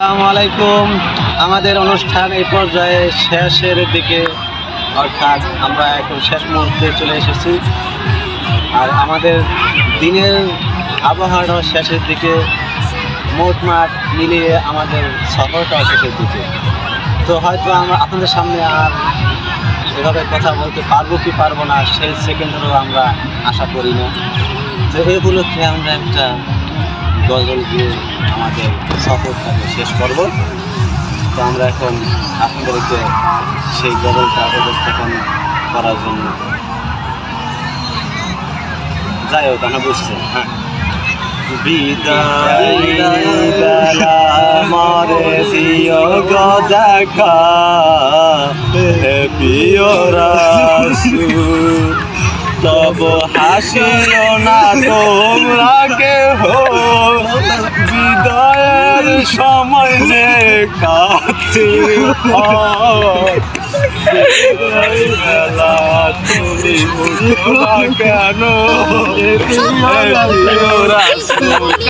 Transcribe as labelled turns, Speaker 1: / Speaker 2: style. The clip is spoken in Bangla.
Speaker 1: আলাইকুম। আমাদের অনুষ্ঠান এই পর্যায়ে শেষের দিকে, অর্থাৎ আমরা এখন শেষ মুহূর্তে চলে এসেছি। আর আমাদের দিনের আবহাওয়াটাও শেষের দিকে মোটমাট মিলিয়ে আমাদের সফরটাও শেষের দিকে। তো হয়তো আমরা আপনাদের সামনে আর এভাবে কথা বলতে পারব কি পারব না, সেই সেকেন্ডেরও আমরা আশা করি না। তো এই উপলক্ষে আমরা একটা গজল দিয়ে আমাদের সফরটাকে শেষ করব। তো আমরা এখন আপনাদেরকে সেই গজলটা উপস্থাপন করার জন্য যাই হোক, আমরা বুঝছেন হ্যাঁ। দেখা। তব হাসিও না তোমরা। সময় যে কাছে তুমি কেন?